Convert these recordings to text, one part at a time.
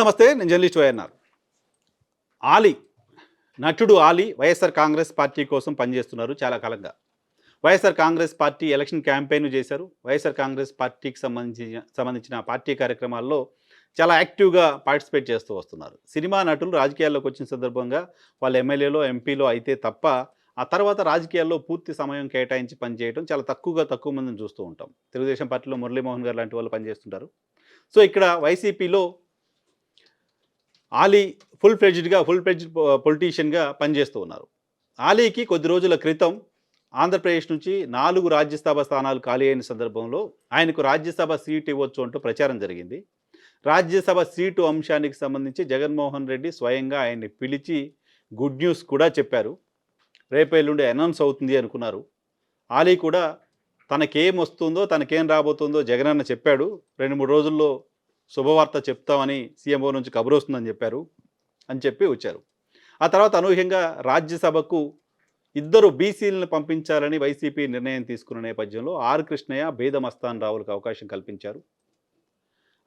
నమస్తే నేను journalist YNR. Ali నటుడు ఆలీ వైఎస్ఆర్ కాంగ్రెస్ పార్టీ కోసం పనిచేస్తున్నారు చాలా కాలంగా. YSR Congress party election campaign చేశారు. వైఎస్ఆర్ కాంగ్రెస్ పార్టీకి సంబంధించిన సంబంధించిన పార్టీ కార్యక్రమాల్లో చాలా యాక్టివ్గా పార్టిసిపేట్ చేస్తూ వస్తున్నారు. సినిమా నటులు రాజకీయాల్లోకి వచ్చిన సందర్భంగా వాళ్ళు ఎమ్మెల్యేలో ఎంపీలో అయితే తప్ప ఆ తర్వాత రాజకీయాల్లో పూర్తి సమయం కేటాయించి పనిచేయడం చాలా తక్కువగా తక్కువ మందిని చూస్తూ ఉంటాం. తెలుగుదేశం పార్టీలో మురళీమోహన్ గారు లాంటి వాళ్ళు పనిచేస్తుంటారు. సో ఇక్కడ వైసీపీలో ఆలీ ఫుల్ ఫ్లెడ్జ్డ్గా ఫుల్ ఫ్లెడ్జ్ పొలిటీషియన్గా పనిచేస్తూ ఉన్నారు. ఆలీకి కొద్ది రోజుల క్రితం ఆంధ్రప్రదేశ్ నుంచి నాలుగు రాజ్యసభ స్థానాలు ఖాళీ అయిన సందర్భంలో ఆయనకు రాజ్యసభ సీటు ఇవ్వచ్చు అంటూ ప్రచారం జరిగింది. రాజ్యసభ సీటు అంశానికి సంబంధించి జగన్మోహన్ రెడ్డి స్వయంగా ఆయన్ని పిలిచి గుడ్ న్యూస్ కూడా చెప్పారు. రేపు అనౌన్స్ అవుతుంది అనుకున్నారు. ఆలీ కూడా తనకేం వస్తుందో తనకేం రాబోతుందో జగనన్న చెప్పాడు. రెండు మూడు రోజుల్లో శుభవార్త చెప్తామని సీఎంఓ నుంచి కబురు వస్తుందని చెప్పారు అని చెప్పి వచ్చారు. ఆ తర్వాత అనూహ్యంగా రాజ్యసభకు ఇద్దరు బీసీలను పంపించాలని వైసీపీ నిర్ణయం తీసుకున్న నేపథ్యంలో ఆర్ కృష్ణయ్య బేదమస్తాన్ రావులకు అవకాశం కల్పించారు.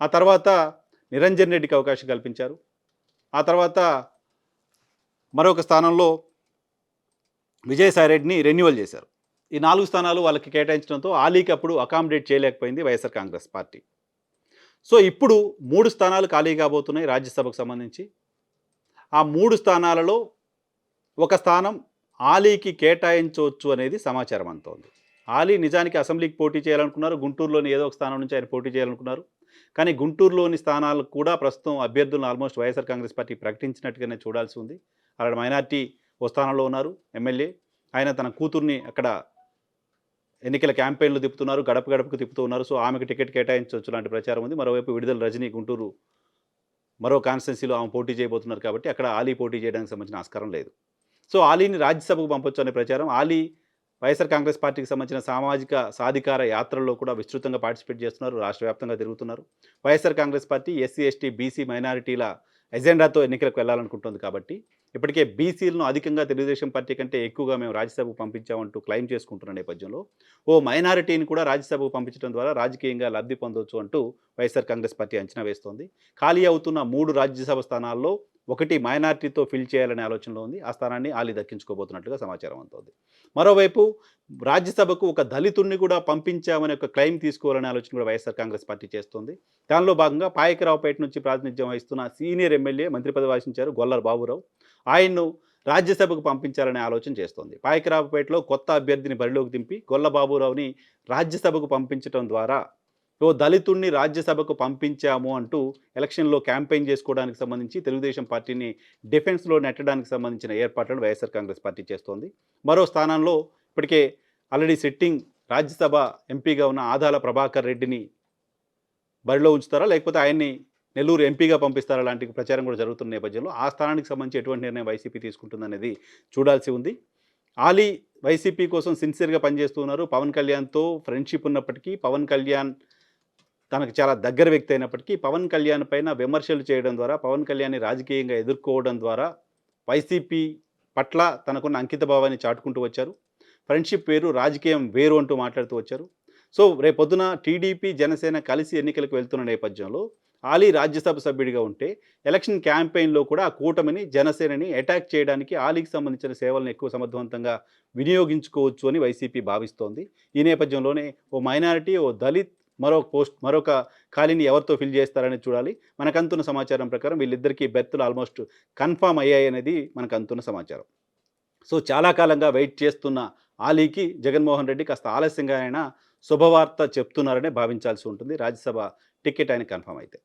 ఆ తర్వాత నిరంజన్ రెడ్డికి అవకాశం కల్పించారు. ఆ తర్వాత మరొక స్థానంలో విజయసాయిరెడ్డిని రెన్యువల్ చేశారు. ఈ నాలుగు స్థానాలు వాళ్ళకి కేటాయించడంతో ఆలీకి అప్పుడు అకామిడేట్ చేయలేకపోయింది వైఎస్ఆర్ కాంగ్రెస్ పార్టీ. సో ఇప్పుడు మూడు స్థానాలు ఖాళీ కాబోతున్నాయి రాజ్యసభకు సంబంధించి. ఆ మూడు స్థానాలలో ఒక స్థానం ఆలీకి కేటాయించవచ్చు అనేది సమాచారం అంతోంది ఆలీ నిజానికి అసెంబ్లీకి పోటీ చేయాలనుకున్నారు గుంటూరులోని ఏదో ఒక స్థానం నుంచి ఆయన పోటీ చేయాలనుకున్నారు. కానీ గుంటూరులోని స్థానాలకు కూడా ప్రస్తుతం అభ్యర్థులను ఆల్మోస్ట్ వైఎస్ఆర్ కాంగ్రెస్ పార్టీ ప్రకటించినట్టుగానే చూడాల్సి ఉంది. అక్కడ మైనార్టీ ఓ స్థానంలో ఉన్నారు ఎమ్మెల్యే. ఆయన తన కూతుర్ని అక్కడ ఎన్నికల క్యాంపెయిన్లు తిప్పుతున్నారు గడప గడపకు తిప్పుతూ ఉన్నారు. సో ఆమెకు టికెట్ కేటాయించవచ్చు లాంటి ప్రచారం ఉంది. మరోవైపు విడుదల రజనీ గుంటూరు మరో కాన్స్టిట్యున్సీలో ఆమె పోటీ చేయబోతున్నారు కాబట్టి అక్కడ ఆలీ పోటీ చేయడానికి సంబంధించిన ఆస్కారం లేదు. సో ఆలీని రాజ్యసభకు పంపొచ్చు అనే ప్రచారం ఆలీ వైఎస్ఆర్ కాంగ్రెస్ పార్టీకి సంబంధించిన సామాజిక సాధికార యాత్రల్లో కూడా విస్తృతంగా పార్టిసిపేట్ చేస్తున్నారు రాష్ట్ర వ్యాప్తంగా తిరుగుతున్నారు. YSR Congress Party SC ST BC మైనారిటీల ఎజెండాతో ఎన్నికలకు వెళ్ళాలనుకుంటుంది కాబట్టి ఇప్పటికే బీసీలను అధికంగా తెలుగుదేశం పార్టీ కంటే ఎక్కువగా మేము రాజ్యసభకు పంపించామంటూ క్లెయిమ్ చేసుకుంటున్న నేపథ్యంలో ఓ మైనారిటీని కూడా రాజ్యసభకు పంపించడం ద్వారా రాజకీయంగా లబ్ధి పొందవచ్చు అంటూ వైఎస్ఆర్ కాంగ్రెస్ పార్టీ అంచనా వేస్తోంది. ఖాళీ అవుతున్న మూడు రాజ్యసభ స్థానాల్లో ఒకటి మైనార్టీతో ఫిల్ చేయాలనే ఆలోచనలో ఉంది. ఆ స్థానాన్ని ఆలీ దక్కించుకోబోతున్నట్లుగా సమాచారం అందుతోంది. మరోవైపు రాజ్యసభకు ఒక దళితుడిని కూడా పంపించామనే ఒక క్లెయిమ్ తీసుకోవాలనే ఆలోచన కూడా వైఎస్ఆర్ కాంగ్రెస్ పార్టీ చేస్తోంది. దానిలో భాగంగా పాయకరావుపేట నుంచి ప్రాతినిధ్యం వహిస్తున్న సీనియర్ ఎమ్మెల్యే మంత్రి పదవి వాసించారు గొల్లర్ బాబురావు. ఆయన్ను రాజ్యసభకు పంపించాలనే ఆలోచన చేస్తోంది. పాయకరావుపేటలో కొత్త అభ్యర్థిని బరిలోకి దింపి గొల్ల బాబురావుని రాజ్యసభకు పంపించడం ద్వారా ఓ దళితుణ్ణి రాజ్యసభకు పంపించాము అంటూ ఎలక్షన్లో క్యాంపెయిన్ చేసుకోవడానికి సంబంధించి తెలుగుదేశం పార్టీని డిఫెన్స్లో నెట్టడానికి సంబంధించిన ఏర్పాట్లను వైఎస్ఆర్ కాంగ్రెస్ పార్టీ చేస్తోంది. మరో స్థానంలో ఇప్పటికే ఆల్రెడీ సిట్టింగ్ రాజ్యసభ ఎంపీగా ఉన్న ఆదాల ప్రభాకర్ రెడ్డిని బరిలో ఉంచుతారా? లేకపోతే ఆయన్ని నెల్లూరు ఎంపీగా పంపిస్తారా? లాంటి ప్రచారం కూడా జరుగుతున్న నేపథ్యంలో ఆ స్థానానికి సంబంధించి ఎటువంటి నిర్ణయం వైసీపీ తీసుకుంటుందనేది చూడాల్సి ఉంది. ఆలీ వైసీపీ కోసం సిన్సియర్గా పనిచేస్తున్నారు. పవన్ కళ్యాణ్తో ఫ్రెండ్షిప్ ఉన్నప్పటికీ పవన్ కళ్యాణ్ తనకు చాలా దగ్గర వ్యక్తి అయినప్పటికీ పవన్ కళ్యాణ్ పైన విమర్శలు చేయడం ద్వారా పవన్ కళ్యాణ్ని రాజకీయంగా ఎదుర్కోవడం ద్వారా వైసీపీ పట్ల తనకున్న అంకిత భావాన్ని చాటుకుంటూ వచ్చారు. ఫ్రెండ్షిప్ వేరు రాజకీయం వేరు అంటూ మాట్లాడుతూ వచ్చారు. సో రేపొద్దున టీడీపీ జనసేన కలిసి ఎన్నికలకు వెళ్తున్న నేపథ్యంలో ఆలీ రాజ్యసభ సభ్యుడిగా ఉంటే ఎలక్షన్ క్యాంపెయిన్లో కూడా ఆ కూటమిని జనసేనని అటాక్ చేయడానికి ఆలీకి సంబంధించిన సేవలను ఎక్కువ సమర్థవంతంగా వినియోగించుకోవచ్చు అని వైసీపీ భావిస్తోంది. ఈ నేపథ్యంలోనే ఓ మైనారిటీ ఓ దళిత్ మరొక పోస్ట్ మరొక ఖాళీని ఎవరితో ఫిల్ చేస్తారని చూడాలి. మనకు అందుతున్న సమాచారం ప్రకారం వీళ్ళిద్దరికీ బెర్తులు ఆల్మోస్ట్ కన్ఫామ్ అయ్యాయి అనేది మనకు అందుతున్న సమాచారం. సో చాలా కాలంగా వెయిట్ చేస్తున్న ఆలీకి జగన్మోహన్ రెడ్డి కాస్త ఆలస్యంగా ఆయన శుభవార్త చెప్తున్నారనే భావించాల్సి ఉంటుంది. రాజ్యసభ టికెట్ ఆయన కన్ఫామ్ అయితే.